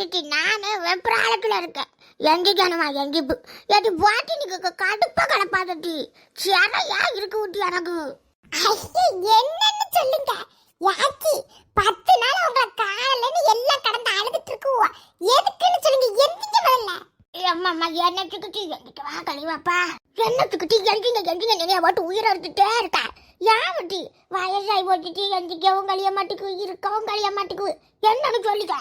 இருட்டி நானே வெப்பராளத்துல இருக்கேன். எங்கிக்கணுமா எங்கிப்பு ஏட்டி பாட்டி நீங்க கடுப்பா கிடப்பாதட்டி சிறையா இருக்கு ஊட்டி எனக்கு. என்னன்னு சொல்லுங்க. யாச்சி பத்து நாள் உங்க காலன்னு எல்லாம் கடந்து அழுதுட்டு இருக்குவோ. எதுக்குன்னு சொல்லுங்க. எந்திக்க முதல்ல. அம்மா என்னத்துக்கிட்டு எங்கிட்ட வா கழிவாப்பா. என்னத்துக்கிட்டு எங்கிங்க எங்கிங்க நிறைய போட்டு உயிரை எடுத்துட்டே இருக்கா. ஏன் வட்டி வயசாகி போட்டுட்டு எந்திக்கவும் கழிய மாட்டுக்கு இருக்கவும் கழிய மாட்டுக்கு? என்னன்னு சொல்லிக்க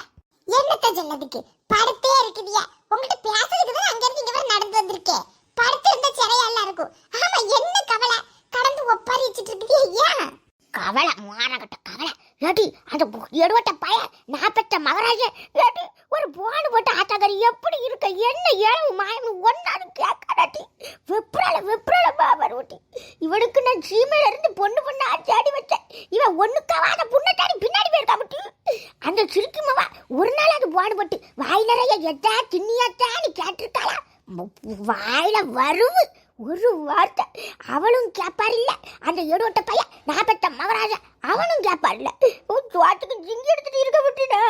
என்னத்த சொல்லதுக்கு படுத்தே இருக்குதியா. உங்ககிட்ட பேசுறதுக்கு தான் அங்க இருந்து இங்க வரை நடந்து வந்திருக்கேன் படுத்து இருந்தா சிறையெல்லாம் இருக்கும். ஆமா என்ன கவலை? கடந்து ஒப்பாரி வச்சுட்டு இருக்குதியா ஏன்? கவலை மாறகட்ட கவலை. ஏடி அந்த எடுவட்ட பய நான் பெற்ற மகராஜ ஏடி ஒரு போடு போட்டு ஆட்டாக்கறி எப்படி இருக்க? என்ன ஏழு ஒன்னாலும் கேட்க கேட்காட்டி விப்ரால வெப்ரால பாபர் ஊட்டி இவனுக்கு நான் சீமையில இருந்து பொண்ணு பொண்ணு ஆச்சி ஆடி வச்சேன். இவன் ஒண்ணுக்காவாத ஒரு நாள் பாடுபட்டு வாய் நிறைய எட்டா திண்ணியாத்தான்னு கேட்டிருக்காளா? வாயில வருவு ஒரு வார்த்தை. அவளும் கேட்பார் இல்லை. அந்த எடுவட்ட பையன் நான் பெற்ற மகராஜா அவனும் கேட்பார் இல்லை. தோட்டத்துக்கு ஜிங்கி எடுத்துட்டு இருக்க விட்டுடா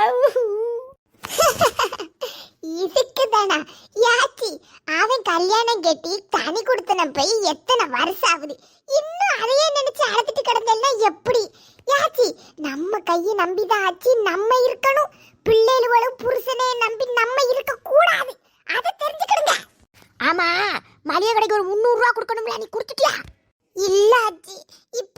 இதுக்கு தானா யாச்சி அவன் கல்யாணம் கட்டி தனி கொடுத்தன போய் எத்தனை வருஷம் ஆகுது இன்னும் அதையே நினைச்சு அழைச்சிட்டு கிடந்தேன்னா எப்படி யாச்சி நம்ம கையை நம்பிதான் ஆச்சு நம்ம இருக்கணும் பிள்ளைகளும் புருஷனே நம்பி நம்ம இருக்க கூடாது அதை தெரிஞ்சுக்கிடுங்க ஆமா மளிகை கடைக்கு ஒரு முந்நூறு ரூபா கொடுக்கணும்ல நீ கொடுத்துட்டியா இல்ல ஆச்சி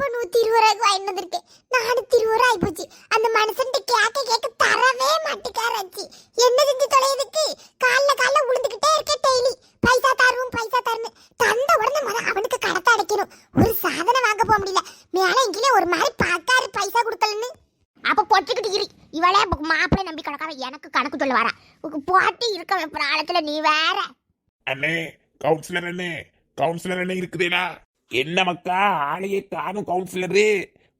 இப்போ நூத்தி இருபது ரூபாய்க்கு வாங்கிட்டு வந்திருக்கேன் நானூத்தி இருபது ரூபாய் ஆயிப்போச்சு. அந்த மனுஷன் கேட்க கேட்க தரவே மாட்டேக்காராச்சு என்ன செஞ்சு தொலையுதுக்கு காலில் காலில் உளுந்துகிட்டே இருக்க டெய்லி பைசா தருவோம் பைசா தருன்னு. தந்த உடனே முத அவனுக்கு கடத்த அடைக்கணும். ஒரு சாதனை வாங்க போக முடியல. மேலே எங்கேயும் ஒரு மாதிரி பார்த்தாரு பைசா கொடுக்கலன்னு. அப்போ பொச்சுக்கிட்டு இரு. இவளே மாப்பிள்ளை நம்பி கிடக்காம எனக்கு கணக்கு சொல்ல வரா போட்டி இருக்க வைப்புற ஆழத்துல நீ வேற. அண்ணே கவுன்சிலர் அண்ணே கவுன்சிலர் அண்ணே இருக்குதேடா. என்ன மக்கா? ஆளையே காணும் கவுன்சிலரு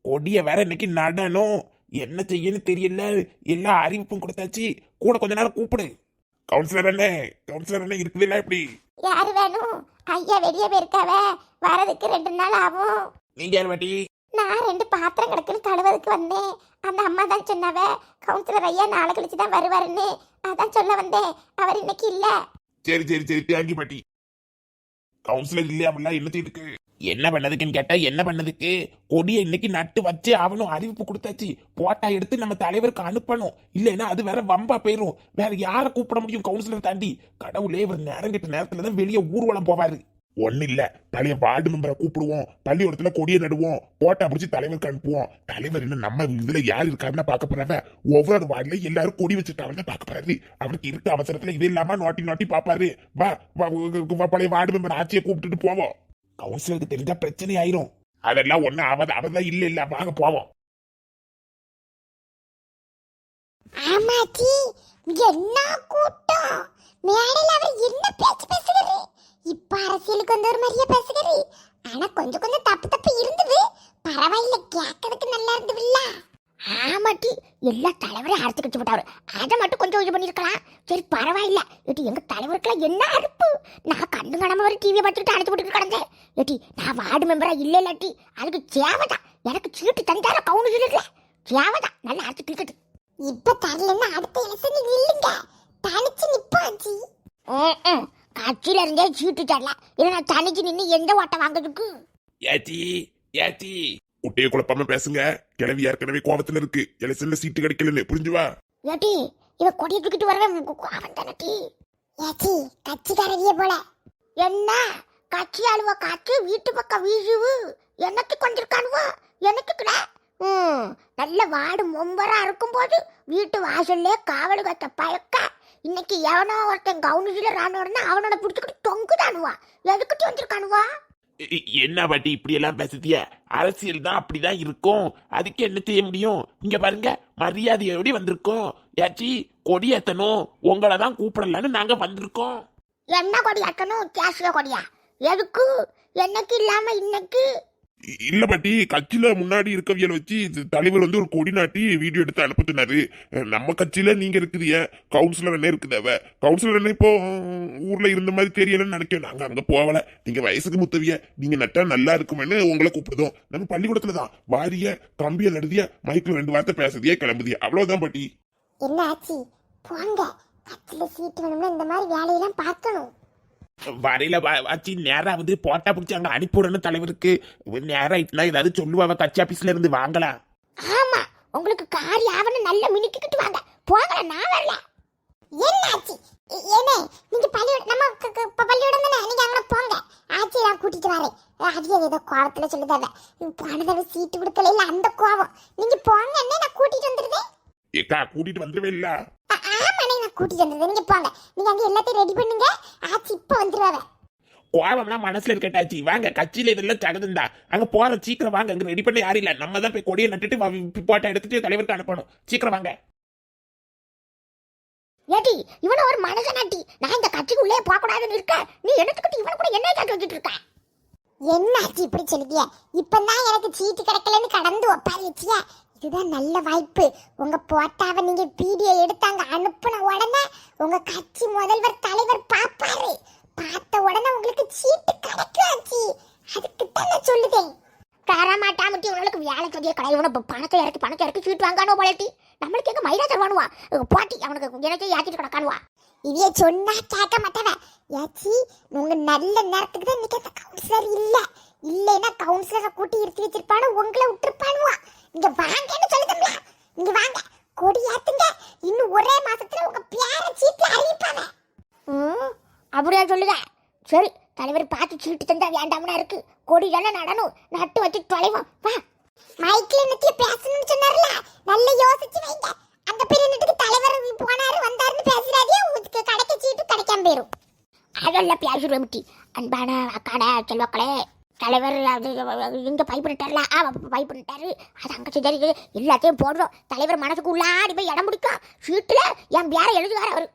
கொடிய வேற இன்னைக்கு நடணும். என்ன செய்யன்னு தெரியல. எல்லா அறிவிப்பும் கொடுத்தாச்சு. கூட கொஞ்ச நேரம் கூப்பிடு. கவுன்சிலர் அண்ணே கவுன்சிலர் அண்ணே இருக்குதுல்ல எப்படி யாரு வேணும்? ஐயா வெளியே போயிருக்காவ. வரதுக்கு ரெண்டு நாள் ஆகும். நீங்க யார் பாட்டி? நான் ரெண்டு பாத்திரம் கிடக்குன்னு கழுவதுக்கு வந்தேன். அந்த அம்மா தான் சொன்னாவ கவுன்சிலர் ஐயா நாளை கழிச்சு தான் வருவாருன்னு. அதான் சொல்ல வந்தேன். அவர் இன்னைக்கு இல்ல. சரி சரி சரி. தேங்கி பாட்டி. கவுன்சிலர் இல்லையாமல என்ன செய்யுதுக்கு என்ன பண்ணதுக்குன்னு கேட்டா என்ன பண்ணதுக்கு? கொடியை இன்னைக்கு நட்டு வச்சு அவனும் அறிவிப்பு கொடுத்தாச்சு. போட்டா எடுத்து நம்ம தலைவருக்கு அனுப்பணும். இல்லைன்னா அது வேற வம்பா போயிரும். வேற யாரை கூப்பிட முடியும் கவுன்சிலர் தாண்டி? கடவுளே இவர் நேரம் கெட்ட நேரத்துல தான் வெளியே ஊர்வலம் போவாரு. ஒண்ணு இல்ல. பழைய வார்டு மெம்பரை கூப்பிடுவோம். பள்ளிக்கூடத்துல கொடியை நடுவோம். போட்டா பிடிச்சி தலைவருக்கு அனுப்புவோம். தலைவர் என்ன நம்ம இதுல யார் இருக்காருன்னு பார்க்க போறாவ ஒவ்வொரு வார்டுல எல்லாரும் கொடி வச்சுட்டாங்க பார்க்க போறாரு. அவருக்கு இருக்க அவசரத்துல இது இல்லாம நோட்டி நோட்டி பாப்பாரு வா, பழைய வார்டு மெம்பர் ஆட்சியை கூப்பிட்டுட்டு போவோம். கவுன்சிலருக்கு தெரிஞ்சா பிரச்சனை ஆயிரும். அதெல்லாம் ஒண்ணு ஆகாது அவதான் இல்ல இல்ல. வாங்க போவோம். ஆமாச்சி என்ன கூட்டம்? மேடையில் அவர் என்ன பேச்சு பேசுகிறாரு இப்ப அரசியலுக்கு வந்து ஒரு மாதிரியா பேசுகிறாரு ஆனா கொஞ்சம் கொஞ்சம் தப்பு தப்பு இருந்தது. பரவாயில்ல கேட்கறதுக்கு நல்லா இருந்ததுல்ல. ஆமாட்டி எல்லா தலைவரையும் அரைச்சு கட்சி போட்டாரு. அதை மட்டும் கொஞ்சம் இது பண்ணிருக்கலாம் சரி பரவாயில்ல. ஏட்டி எங்க தலைவருக்குலாம் என்ன அறுப்பு? நான் கண்ணு காணாம ஒரு டிவியை பார்த்துட்டு அழைச்சு போட்டுட்டு கிடந்தேன். ஏட்டி நான் வார்டு மெம்பரா இல்ல இல்லாட்டி அதுக்கு சேவைதான் எனக்கு சீட்டு தந்தால கவுனு சொல்லிடல சேவைதான் நல்லா அரைச்சு கிரிக்கெட் இப்ப தரலன்னா அடுத்த எலெக்ஷன் இல்லைங்க. தனிச்சு நிப்பாச்சு கட்சியில இருந்தே சீட்டு தரல. இல்ல தனிச்சு நின்னு எந்த ஓட்ட வாங்குறதுக்கு? ஏச்சி ஏச்சி குட்டையை குழப்பாம பேசுங்க. கிளவி ஏற்கனவே கோபத்துல இருக்கு. எலெக்ஷன்ல சீட்டு கிடைக்கலன்னு. புரிஞ்சுவா? நட்டி இவ கொடியை தூக்கிட்டு வரவே. அவன் நட்டி ஏச்சி கட்சிக்காரவியே போல. என்ன? கட்சி அழுவ காற்று வீட்டு பக்கம் வீசுவு. எனக்கு கொஞ்சிருக்கானுவா எனக்கு கூட ம் நல்ல வாடு மொம்பரா இருக்கும்போது வீட்டு வாசல்லே காவல் கத்த பயக்க. இன்னைக்கு எவனோ ஒருத்தன் கவுனிசில ராணுவனா அவனோட பிடிச்சிக்கிட்டு தொங்குதானுவா. எதுக்கிட்டு வந்திருக்கானுவா? என்ன பாட்டி இப்படி எல்லாம் பேசுதிய? அரசியல் தான் அப்படிதான் இருக்கும். அதுக்கு என்ன செய்ய முடியும்? இங்க பாருங்க மரியாதையோடி வந்திருக்கோம். ஏச்சி கொடி ஏத்தணும். உங்களை தான் கூப்பிடலான்னு நாங்க வந்திருக்கோம். என்ன கொடி ஆக்கணும் கேசிய கொடியா? எதுக்கு? என்னைக்கு இல்லாம இன்னைக்கு? இல்ல பாட்டி கட்சியில முன்னாடி இருக்கவியல் வச்சு இது தலைவர் வந்து ஒரு கொடி நாட்டி வீடியோ எடுத்து அனுப்புத்தினாரு. நம்ம கட்சியில நீங்க இருக்குதிய கவுன்சிலர் என்ன இருக்குதவ. கவுன்சிலர் என்ன இப்போ ஊர்ல இருந்த மாதிரி தெரியலன்னு நினைக்கிறேன் நாங்க அங்க போகல நீங்க வயசுக்கு முத்தவிய நீங்க நட்டா நல்லா இருக்குமென்னு உங்களை கூப்பிடுதோம் நம்ம பள்ளிக்கூடத்துல தான். வாரிய கம்பிய நடுதிய மைக்கில் ரெண்டு வார்த்தை பேசுதியே கிளம்புதிய. அவ்வளவுதான் பாட்டி. என்ன ஆச்சு? போங்க. கட்சியில சீட்டு வேணும்னா இந்த மாதிரி வேலையெல்லாம் பார்க்கணும். வரையில வச்சு நேரா வந்து போட்டா பிடிச்சி அங்க அனுப்பிவிடணும் தலைவருக்கு. நேரம் ஆயிட்டுனா ஏதாவது சொல்லுவாங்க கட்சி ஆபீஸ்ல இருந்து வாங்கலாம் ஆமா உங்களுக்கு காரி ஆவணம் நல்ல மினுக்கிட்டு வாங்க. போங்கல நான் வரல. என்னாச்சு? எ- ஏனே நீங்க பள்ளியோட நம்ம பள்ளியோடம் தானே? நீங்க அங்கே போங்க. ஆச்சி நான் கூட்டிட்டு வரேன். அது ஏதோ கோவத்துல சொல்லுதாவ. போன தடவை சீட்டு கொடுக்கல இல்ல அந்த கோவம். நீங்க போங்க என்ன நான் கூட்டிட்டு வந்துருதேன் ஏக்கா கூட்டிட்டு வந்துருவே இல்ல கூட்டிட்டு வந்துருதேன் நீங்க போங்க. நீங்க அங்க எல்லாத்தையும் ரெடி பண்ணுங்க. ஆச்சி இப்ப வந்துருவாவ கோவம்னா மனசுல இருக்கட்டாச்சு வாங்க கட்சியில இதெல்லாம் தகுதுண்டா அங்க போற சீக்கிரம் வாங்க. அங்க ரெடி பண்ண யாரும் இல்ல. நம்ம தான் போய் கொடியை நட்டுட்டு போட்டோ எடுத்துட்டு தலைவருக்கு அனுப்பணும். சீக்கிரம் வாங்க. ஏடி இவன ஒரு மனுஷனாட்டி நான் இந்த கட்சிக்கு உள்ளே போக கூடாதுன்னு இருக்க. நீ எடுத்துக்கிட்டு இவன கூட என்ன கேட்டு வச்சுட்டு இருக்க? என்னாச்சு இப்படி சொல்லுதிய இப்பதான் எனக்கு சீட்டு கிடைக்கலன்னு கடந்து ஒப்பாரி வச்சிய. இதுதான் நல்ல வாய்ப்பு. உங்க போட்டாவை நீங்க வீடியோ எடுத்தாங்க உங்க கட்சி முதல்வர் தலைவர் பாப்பாரு. பார்த்த உடனே உங்களுக்கு சீட்டு கிடைக்காச்சு. அதுக்கு தான் நான் சொல்லுதேன். தரமாட்டாமட்டி உங்களுக்கு வேலை சொல்லிய கடை இவனை பணத்தை இறக்கி பணத்தை இறக்கி சீட்டு வாங்கானோ போலட்டி நம்மளுக்கு எங்க மைதா தருவானுவா? பாட்டி அவனுக்கு எனக்கு ஏற்றிட்டு கிடக்கானுவா? இவைய சொன்னா கேட்க மாட்டவ. ஏச்சி உங்க நல்ல நேரத்துக்கு தான் இன்னைக்கு அந்த கவுன்சிலர் இல்ல. இல்லைன்னா கவுன்சிலரை கூட்டி இருத்தி வச்சிருப்பானு உங்களை விட்டுருப்பானுவா. இங்க வாங்கன்னு சொல்லுதுங்களா இங்க வாங்க. கொடி ஏத்துங்க இன்னும் ஒரே மாசத்துல உங்க பேர சீட்ல அறிவிப்பாங்க. அப்படியா சொல்லுங்க. சரி தலைவர் பார்த்து சீட்டு தந்தா வேண்டாம்னா இருக்கு. கொடி தானே நடணும். நட்டு வச்சு தொலைவோம். வா. மைக்ல நிறுத்தி பேசணும்னு சொன்னார்ல. நல்ல யோசிச்சு வைங்க. அந்த பீரியடுக்கு தலைவர் போனாரு வந்தாருன்னு பேசுறாதே. உங்களுக்கு கிடைக்க சீட்டு கிடைக்காம போயிரும். அதெல்லாம் பேசுறோம் அன்பான அக்காடா செல்வக்களே. தலைவர் அது இங்கே பை ஆ பை அது அங்கே செஞ்சாரு எல்லாத்தையும் போடுறோம். தலைவர் மனசுக்கு உள்ளாடி போய் இடம் பிடிக்கும். சீட்டில் என் பேரை எழுதுவார் அவர்.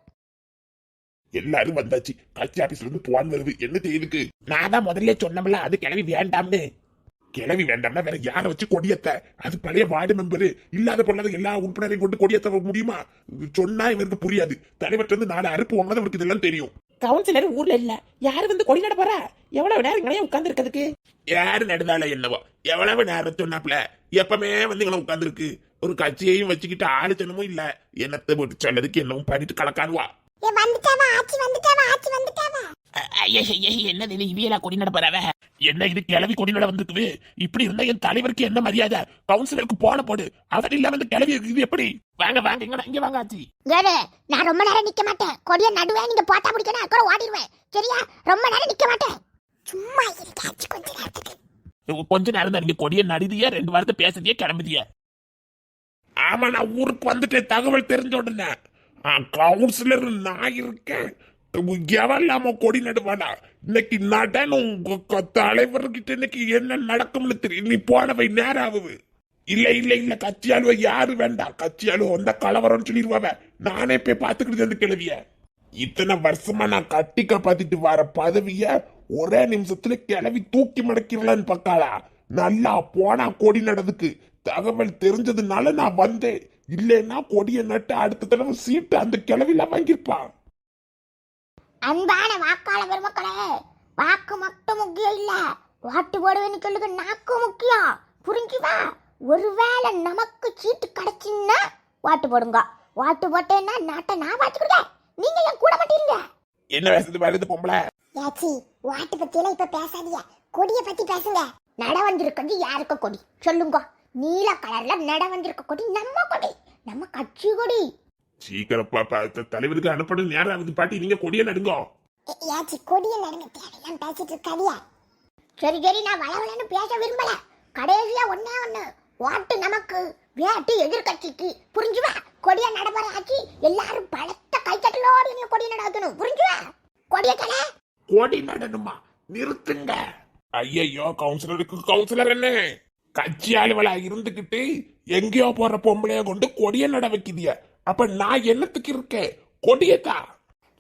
எல்லாரும் வந்தாச்சு. கட்சி ஆபீஸ்ல இருந்து போன் வருது. என்ன செய்யுதுக்கு நான் தான் முதல்ல சொன்னோம்ல அது கிளவி வேண்டாம்னு. கிளவி வேண்டாம்னா வேற யாரை வச்சு கொடியத்த? அது பழைய வார்டு மெம்பர். இல்லாத பொண்ணாத எல்லா உறுப்பினரையும் கொண்டு கொடியத்த முடியுமா? சொன்னா இவருக்கு புரியாது. தலைவர்கிட்ட இருந்து நாலு அறுப்பு ஒன்னதான் இவருக்கு இதெல்லாம் தெரியும். கவுன்சிலர் ஊர்ல இல்ல. யாரு வந்து கொடி நட எவ்வளவு நேரம் இங்கனே உட்கார்ந்து இருக்கிறதுக்கு யாரு நடந்தாலும் என்னவோ எவ்வளவு நேரம் சொன்னாப்ல எப்பவுமே வந்து இங்கே உட்கார்ந்துருக்கு. ஒரு கட்சியையும் வச்சுக்கிட்டு ஆளுத்தனமும் இல்ல. என்னத்தை போட்டு சொல்லதுக்கு என்னவும் பண்ணிட்டு கலக்கானுவா. வந்துட்டாவா? ஆட்சி வந்துட்டாவா? ஆட்சி வந்துட்டாவா? என்ன இது? இவியலா கொடி நட போறாவ என்ன இது? கிளவி கொடிநட வந்திருக்குது. இப்படி இருந்தா என் தலைவருக்கு என்ன மரியாதை? கவுன்சிலருக்கு போன போடு. அவர் இல்லாம இந்த கிளவி இது எப்படி? வாங்க வாங்க இங்க இங்க வாங்க ஆச்சி. ஏறு நான் ரொம்ப நேரம் நிக்க மாட்டேன். கொடிய நடுவே நீங்க போட்டா பிடிக்கணும் அப்புறம் ஓடிடுவேன். சரியா? ரொம்ப நேரம் நிக்க மாட்டேன். சும்மா இருக்காச்சு கொஞ்ச நேரத்துக்கு. கொஞ்ச நேரம் தான். நீங்க கொடிய நடுதிய ரெண்டு வாரத்தை பேசுறதே கிளம்புதிய. ஆமா நான் ஊருக்கு வந்துட்டேன். தகவல் தெரிஞ்ச உடனே. கவுன்சிலர் நான் இருக்கேன். எவன் கொடி நடுவாடா இன்னைக்கு நடனும் உங்க தலைவர்கிட்ட இன்னைக்கு என்ன நடக்கும்னு தெரியும் நீ போனவை நேரம் ஆகுது இல்ல இல்ல இல்ல கட்சி அலுவ யாரு வேண்டாம் கட்சி அலுவ வந்தா கலவரம்னு சொல்லிடுவாவ நானே போய் பாத்துக்கிட்டு அந்த கிழவிய இத்தனை வருஷமா நான் கட்டி காப்பாத்திட்டு வர பதவிய ஒரே நிமிஷத்துல கிளவி தூக்கி மடக்கிறலான்னு பக்காளா நல்லா போனா கொடி நடந்துக்கு தகவல் தெரிஞ்சதுனால நான் வந்தேன். இல்லைன்னா கொடியை நட்டு அடுத்த தடவை சீட்டு அந்த கிளவில வாங்கியிருப்பான். அன்பான வாக்காள பெருமக்களே வாக்கு மட்டும் முக்கியம் இல்ல. ஓட்டு போடுவேன்னு சொல்லுங்க நாக்கு முக்கியம். புரிஞ்சுதா? ஒருவேளை நமக்கு சீட்டு கிடைச்சுன்னா ஓட்டு போடுங்க. ஓட்டு போட்டேன்னா நாட்டை நான் பார்த்துக்கிட்டேன் நீங்க என் கூட மாட்டீங்க என்ன பேசுது வருது பொம்பளை. யாச்சி ஓட்டு பத்தி எல்லாம் இப்ப பேசாதீங்க. கொடிய பத்தி பேசுங்க. நட வந்திருக்கிறது யாருக்கு கொடி? சொல்லுங்க. நீல கலர்ல நட வந்திருக்க கொடி நம்ம கொடி. நம்ம கட்சி கொடி. சீக்கிரம் பாப்பா தலைவருக்கு அனுப்பணும். நேரம் ஆகுது பாட்டி? நீங்க கொடியை நடுங்க. யாச்சி கொடிய நடுங்க. தேவையெல்லாம் பேசிட்டு இருக்காதியா? சரி சரி நான் வளவலன்னு பேச விரும்பல. கடைசியா ஒண்ணே ஒண்ணு. ஓட்டு நமக்கு வேட்டு எதிர்கட்சிக்கு புரிஞ்சுவா? கொடிய நடப்பற ஆச்சு. எல்லாரும் பலத்த கைத்தட்டலோடு நீ கொடிய நடக்கணும் புரிஞ்சுவா? கொடிய கடை கொடி நடணுமா? நிறுத்துங்க. ஐயையோ கவுன்சிலருக்கு கவுன்சிலர் என்ன கட்சி ஆளுவலா இருந்துகிட்டு எங்கேயோ போற பொம்பளைய கொண்டு கொடிய நட வைக்குதிய அப்ப நான் என்னத்துக்கு இருக்கேன்? கொடியத்தா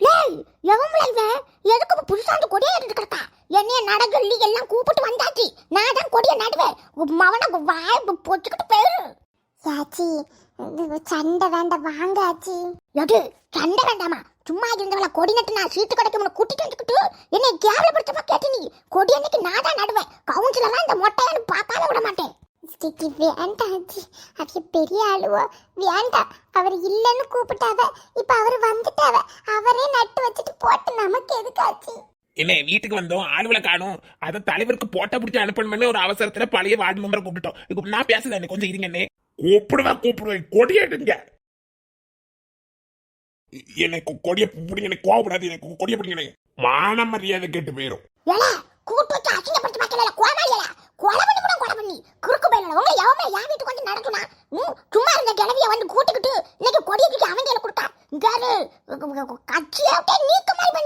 லேய் எவன்ல இவன்? எதுக்கு புதுசா அந்த கொடியை எடுத்து கிடக்கா? என்னைய நட சொல்லி எல்லாம் கூப்பிட்டு வந்தாச்சு. நான் தான் கொடியை நடுவேன். மவனை வாய் பொச்சுக்கிட்டு போயிரு. யாச்சி சண்டை வேண்டாம் வாங்க ஆச்சி. எது? சண்டை வேண்டாமா? சும்மா இருந்தவள கொடி நட்டு நான் சீட்டு கிடைக்கும் கூட்டிட்டு வந்துக்கிட்டு என்னை கேவலப்படுத்தமா கேட்டு நீ. கொடி அன்னைக்கு நான் தான் நடுவேன். கவுன்சிலரா இந்த மொட்டையானு பார்க்காம விட மாட்டேன். வேண்டாம் ஆச்சி அது பெரிய ஆளுவோ? வேண்டாம் அவர் இல்லைன்னு கூப்பிட்டாவ. இப்ப அவர் வந்துட்டாவ. அவரே நட்டு வச்சுட்டு போட்டு நமக்கு எதுக்காச்சு? என்ன வீட்டுக்கு வந்தோம். ஆளுகளை காணும். அதை தலைவருக்கு போட்டா பிடிச்சி அனுப்பணும்னு ஒரு அவசரத்துல பழைய வார்டு மெம்பரை கூப்பிட்டோம். இப்ப நான் பேசுறேன் கொஞ்சம் இருங்கண்ணே. கூப்பிடுவா கூப்பிடுவேன் கொடியேடுங்க எனக்கு கொடிய பிடிங்க எனக்கு கோவப்படாது எனக்கு கொடிய பிடிங்க மான மரியாதை கேட்டு போயிரும் ஏல கூட்டு வச்சு அசிங்கப்படுத்த மாட்டல கோமாளியல கொலை பண்ணி கூட கொலை பண்ணி குறுக்கு பையல உங்க எவமே என் வீட்டுக்கு வந்து நடக்குமா ம், சும்மா இருந்த கிளவிய வந்து கூட்டிக்கிட்டு இன்னைக்கு கொடியை தூக்கி அவன் கையில கொடுத்தா இங்காரு கட்சியை விட்டே நீக்க மாதிரி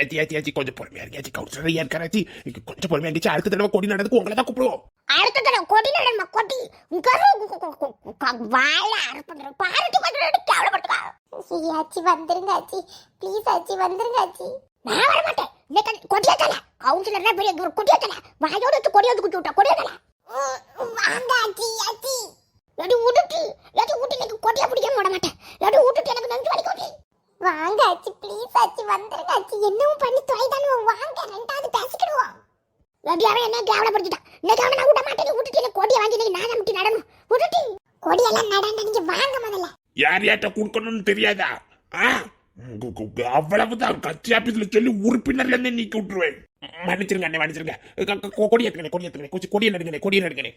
ஏத்தி ஏத்தி ஏத்தி கொஞ்சம் பொறுமையா இருக்காச்சு கவுன்சிலர் ஏற்கராச்சி கொஞ்சம் பொறுமையா இருந்துச்சு. அடுத்த தடவை கொடி நடந்துக்கு உங்களை தான் கூப்பிடுவோம். அடுத்த தடவை கொடி நடமா? கொடி. இங்காரு வாழ அறுப்பது பண்றது கேவலப்படுத்துக்கா ஆச்சி வந்துருங்க ஆச்சி ப்ளீஸ் ஆச்சி வந்துருங்க ஆச்சி நான் வர மாட்டேன். இன்னைக்கு கொடியா தல கவுன்சிலர்னா பெரிய ஒரு கொடியா தல வாயோட வச்சு கொடியா வந்து குட்டி விட்டா கொடியா தல வாங்க ஆச்சி ஆச்சி எடி விட்டுட்டு எடி விட்டு எனக்கு கொடியா பிடிக்க விட மாட்டேன். எடி விட்டுட்டு எனக்கு நெஞ்சு வலிக்கும் வாங்க ஆச்சி ப்ளீஸ் ஆச்சி வந்துருங்க ஆச்சி என்னவும் பண்ணி தொலைதானு வாங்க ரெண்டாவது பேசிக்கிடுவோம் ரெடியாவே என்ன கேவலப்படுத்திட்டான் இன்னைக்கு அவனை நான் விட மாட்டேன் விட்டுட்டு எனக்கு கொடியை வாங்கி இன்னைக்கு நான் முட்டி நடணும். விட்டுட்டு கொடியெல்லாம் நடந்த நீங்க வாங்க முதல்ல. யார் யார்ட்ட கொடுக்கணும்னு தெரியாதா? ஆ? கு- அவ்வளவுதான். கட்சி ஆபீஸ்ல சொல்லி உறுப்பினர்ல இருந்து நீக்கி விட்டுருவேன். மன்னிச்சிருங்க அண்ணே மன்னிச்சிருங்க. கொடி ஏத்துக்கணே கொடி ஏத்துக்கணே கொஞ்சம் கொடியை நடுங்கண்ணே கொடியை நடுங்கண்ணே